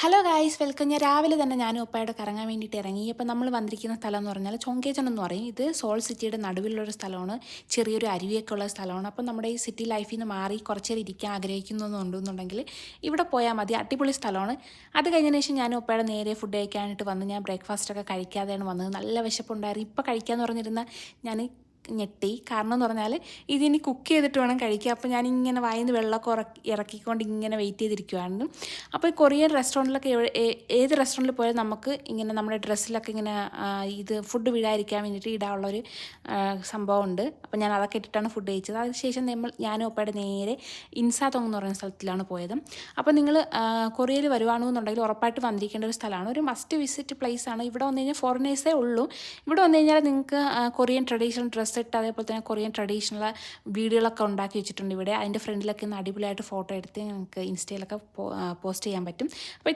Hello guys welcome ഞാൻ രാവിലെ തന്നെ ഞാൻ ഉപ്പായോട് കറങ്ങാൻ വേണ്ടിയിട്ട് ഇറങ്ങി. അപ്പോൾ നമ്മൾ വന്നിരിക്കുന്ന സ്ഥലം എന്ന് പറഞ്ഞാൽ ചൊങ്കേജൻ എന്ന് പറയും. ഇത് സോൾ സിറ്റിയുടെ നടുവിലുള്ളൊരു സ്ഥലമാണ്. ചെറിയൊരു അരുവിയൊക്കെ ഉള്ള സ്ഥലമാണ്. അപ്പോൾ നമ്മുടെ ഈ സിറ്റി ലൈഫിൽ നിന്ന് മാറി കുറച്ച് നേരം ഇരിക്കാൻ ആഗ്രഹിക്കുന്നുണ്ടെന്നുണ്ടെങ്കിൽ ഇവിടെ പോയാൽ മതി. അടിപൊളി സ്ഥലമാണ്. അത് കഴിഞ്ഞതിന് ശേഷം ഞാൻ ഉപ്പയുടെ നേരെ ഫുഡ് കഴിക്കാനായിട്ട് വന്ന് ഞാൻ ബ്രേക്ക്ഫാസ്റ്റൊക്കെ കഴിക്കാതെയാണ് വന്നത്. നല്ല വിശപ്പുണ്ടായിരുന്നു. ഇപ്പോൾ കഴിക്കാമെന്ന് പറഞ്ഞിരുന്ന ഞാൻ ഞെട്ടി. കാരണം എന്ന് പറഞ്ഞാൽ ഇതിനി കുക്ക് ചെയ്തിട്ട് വേണം കഴിക്കുക അപ്പോൾ ഞാൻ ഇങ്ങനെ വായിന്ന് വെള്ളമൊക്കെ ഉറക്കി ഇറക്കിക്കൊണ്ട് ഇങ്ങനെ വെയിറ്റ് ചെയ്തിരിക്കുവായിരുന്നു. അപ്പോൾ കൊറിയൻ റെസ്റ്റോറന്റിലൊക്കെ ഏത് റെസ്റ്റോറന്റിൽ പോയാൽ നമുക്ക് ഇങ്ങനെ നമ്മുടെ ഡ്രസ്സിലൊക്കെ ഇങ്ങനെ ഇത് ഫുഡ് വീഴാതിരിക്കാൻ വേണ്ടിയിട്ട് ഇടാനുള്ളൊരു സംഭവമുണ്ട്. അപ്പോൾ ഞാൻ അതൊക്കെ ഇട്ടിട്ടാണ് ഫുഡ് കഴിച്ചത്. അതിനുശേഷം നമ്മൾ ഞാനും ഒപ്പയുടെ നേരെ ഇൻസാതോങ് എന്ന് പറയുന്ന സ്ഥലത്തിലാണ് പോയത്. അപ്പോൾ നിങ്ങൾ കൊറിയയിൽ വരുവാണെന്നുണ്ടെങ്കിൽ ഉറപ്പായിട്ട് വന്നിരിക്കേണ്ട ഒരു സ്ഥലമാണ്. ഒരു മസ്റ്റ് വിസിറ്റ് പ്ലേസ് ആണ്. ഇവിടെ വന്നു കഴിഞ്ഞാൽ ഫോറിനേഴ്സേ ഉള്ളൂ. ഇവിടെ വന്നു കഴിഞ്ഞാൽ നിങ്ങൾക്ക് കൊറിയൻ ട്രഡീഷണൽ ഡ്രസ്സ് ഇട്ട് അതേപോലെ തന്നെ കൊറിയൻ ട്രഡീഷണൽ വീഡിയോകളൊക്കെ ഉണ്ടാക്കി വെച്ചിട്ടുണ്ട് ഇവിടെ. അതിന്റെ ഫ്രണ്ടിലൊക്കെ ഒന്ന് അടിപൊളിയായിട്ട് ഫോട്ടോ എടുത്ത് നിങ്ങൾക്ക് ഇൻസ്റ്റയിലൊക്കെ പോസ്റ്റ് ചെയ്യാൻ പറ്റും. അപ്പോൾ